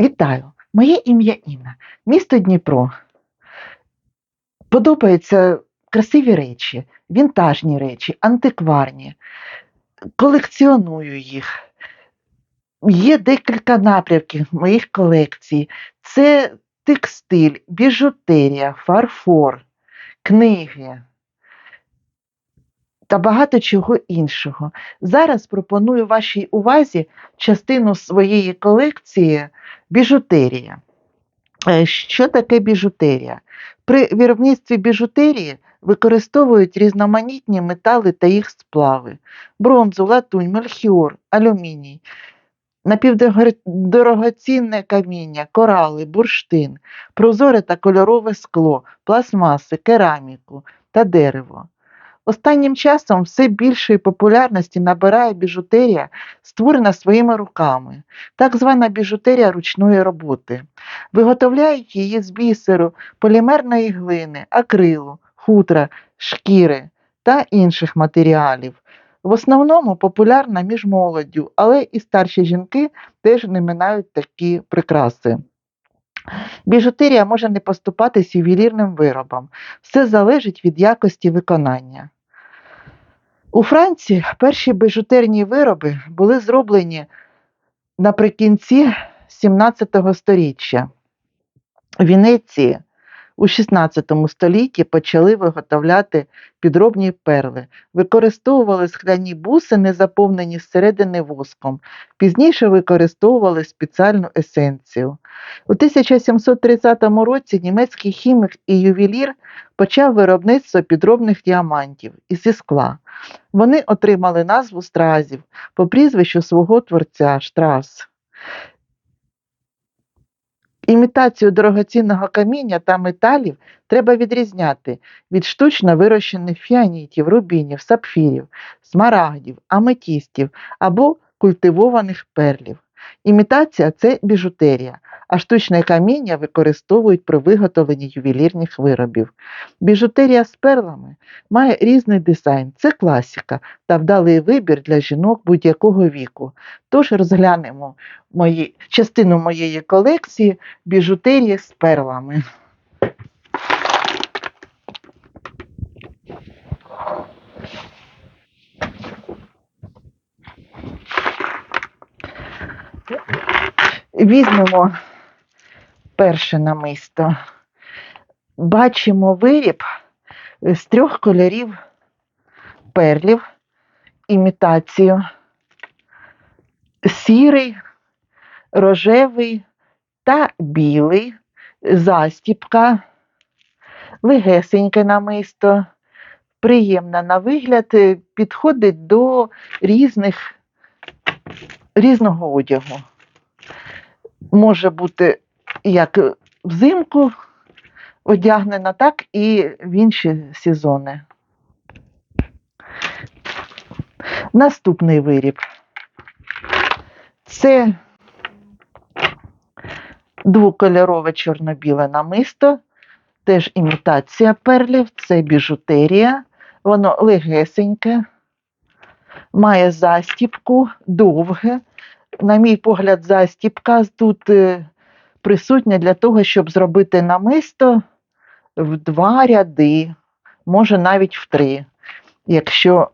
Вітаю! Моє ім'я Інна, місто Дніпро. Подобаються красиві речі, вінтажні речі, антикварні. Колекціоную їх. Є декілька напрямків моїх колекцій. Це текстиль, біжутерія, фарфор, книги та багато чого іншого. Зараз пропоную вашій увазі частину своєї колекції біжутерія. Е, Що таке біжутерія? При виробництві біжутерії використовують різноманітні метали та їх сплави: бронзу, латунь, мельхіор, алюміній, напівдорогоцінне каміння, корали, бурштин, прозоре та кольорове скло, пластмаси, кераміку та дерево. Останнім часом все більшої популярності набирає біжутерія, створена своїми руками, так звана біжутерія ручної роботи. Виготовляють її з бісеру, полімерної глини, акрилу, хутра, шкіри та інших матеріалів. В основному популярна між молоддю, але і старші жінки теж не минають такі прикраси. Біжутерія може не поступатись ювелірним виробам. Все залежить від якості виконання. У Франції перші бижутерні вироби були зроблені наприкінці 17 століття. В Венеції у 16 столітті почали виготовляти підробні перли, використовували скляні бусини, заповнені зсередини воском. Пізніше використовували спеціальну есенцію. У 1730 році німецький хімік і ювелір почав виробництво підробних діамантів зі скла. Вони отримали назву стразів по прізвищу свого творця Штрас. Імітацію дорогоцінного каміння та металів треба відрізняти від штучно вирощених фіанітів, рубінів, сапфірів, смарагдів, аметістів або культивованих перлів. Імітація це біжутерія, а штучне каміння використовують при виготовленні ювелірних виробів. Біжутерія з перлами має різний дизайн, це класика та вдалий вибір для жінок будь-якого віку. Тож розглянемо мої, частину моєї колекції біжутерії з перлами. Візьмемо перше намисто. Бачимо виріб з трьох кольорів перлів, імітацію. Сірий, рожевий та білий, застіпка, легесеньке намисто, приємна на вигляд, підходить до різних, різного одягу. Може бути як взимку одягнена, так і в інші сезони. Наступний виріб. Це двокольорове чорно-біле намисто, теж імітація перлів, це біжутерія, воно легесеньке, має застіпку, довге. На мій погляд, застіпка тут е, присутня для того, щоб зробити намисто в два ряди, може навіть в три. Якщо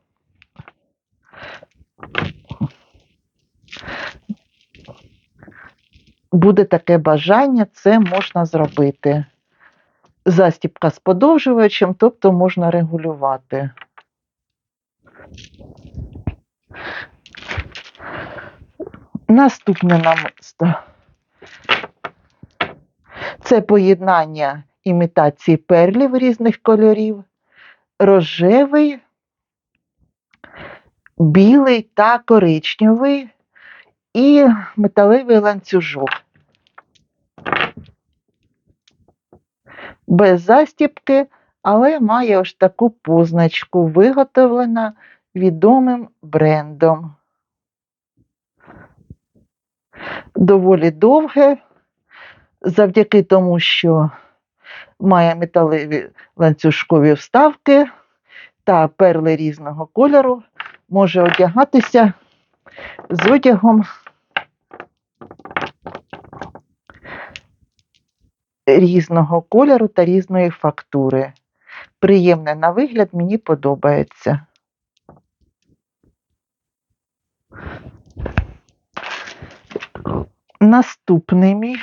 буде таке бажання, це можна зробити. Застіпка з подовжувачем, тобто можна регулювати. Наступне намисто. Це поєднання імітації перлів різних кольорів, рожевий, білий та коричневий і металевий ланцюжок. Без застіпки, але має ось таку позначку, виготовлена відомим брендом. Доволі довге, завдяки тому, що має металеві ланцюжкові вставки та перли різного кольору, може одягатися з одягом різного кольору та різної фактури. Приємне на вигляд, мені подобається. Наступний мій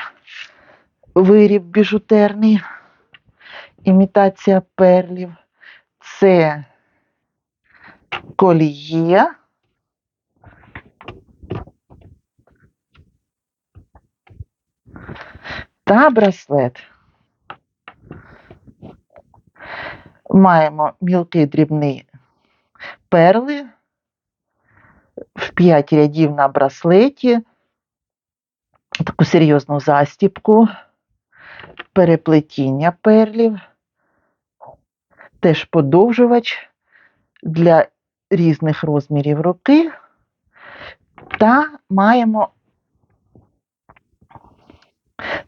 виріб біжутерний, імітація перлів. Це коліє. Та браслет. Маємо мілкий дрібний перли в 5 рядів на браслеті, таку серйозну застіпку, переплетіння перлів, теж подовжувач для різних розмірів руки. Та маємо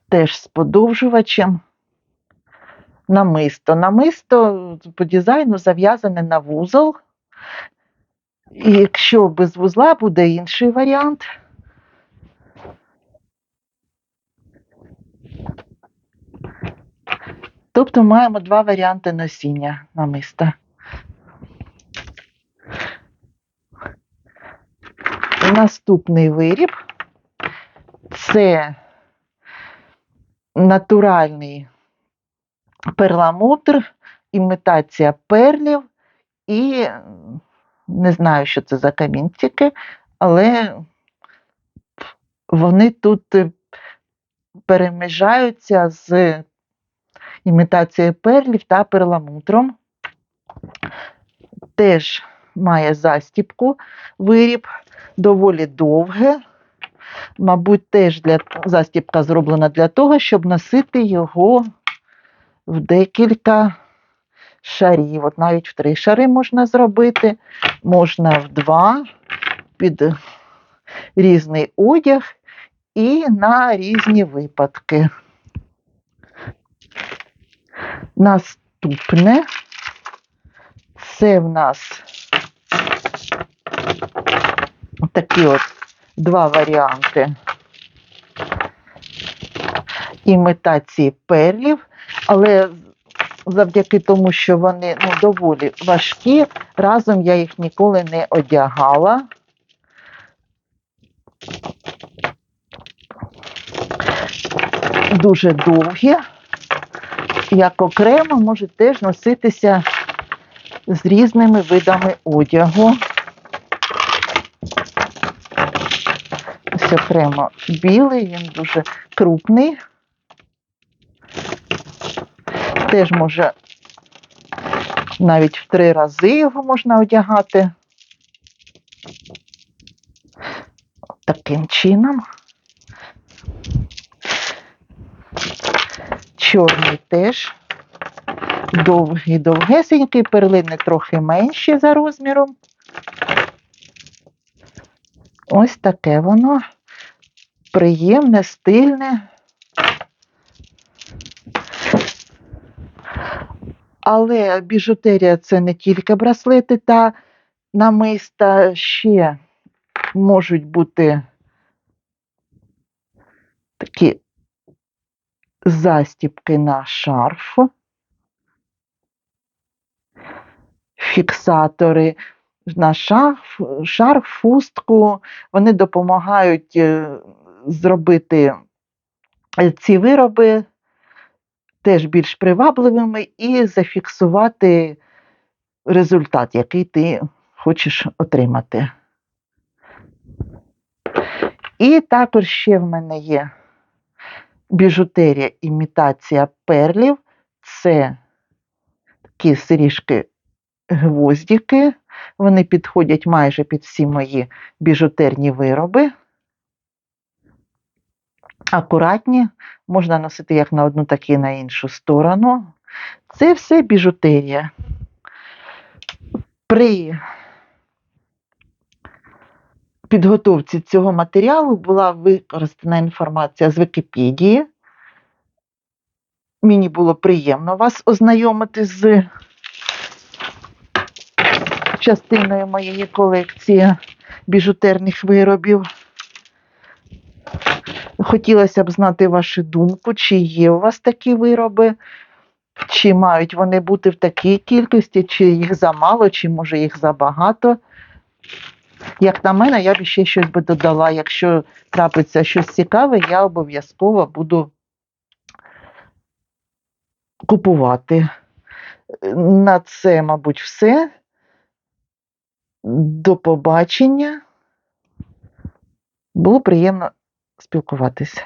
теж з подовжувачем намисто. Намисто по дизайну зав'язане на вузол. І якщо без вузла буде інший варіант. Тобто маємо два варіанти носіння намиста. Наступний виріб це натуральний перламутр, імітація перлів і не знаю, що це за камінчики, але вони тут переміжаються з імітацією перлів та перламутром. Теж має застіпку виріб, доволі довге. Мабуть, теж для, застіпка зроблена для того, щоб носити його в декілька шарів. От навіть в три шари можна зробити, можна в два під різний одяг і на різні випадки. Наступне. Це в нас такі от два варіанти. Імітації перлів, але завдяки тому, що вони ну, доволі важкі, разом я їх ніколи не одягала. Дуже довгі, як окремо, можуть теж носитися з різними видами одягу. Ось окремо білий, він дуже крупний. Теж може навіть в три рази його можна одягати. Таким чином. Чорний теж довгий, довгесенький, перлини трохи менші за розміром. Ось таке воно приємне, стильне. Але біжутерія це не тільки браслети та намиста, ще можуть бути такі застіпки на шарф, фіксатори на шарф, шарф, фустку. Вони допомагають е, зробити е, ці вироби теж більш привабливими і зафіксувати результат, який ти хочеш отримати. І також ще в мене є біжутерія імітація перлів. Це такі сиріжки гвоздики. Вони підходять майже під всі мої біжутерні вироби. Акуратні, можна носити як на одну, так і на іншу сторону. Це все біжутерія. При підготовці цього матеріалу була використана інформація з Вікіпедії. Мені було приємно вас ознайомити з частиною моєї колекції біжутерних виробів. Хотілося б знати вашу думку, чи є у вас такі вироби, чи мають вони бути в такій кількості, чи їх замало, чи може їх забагато. Як на мене, я б ще щось би додала. Якщо трапиться щось цікаве, я обов'язково буду купувати. На це, мабуть, все. До побачення. Було приємно спілкуватися.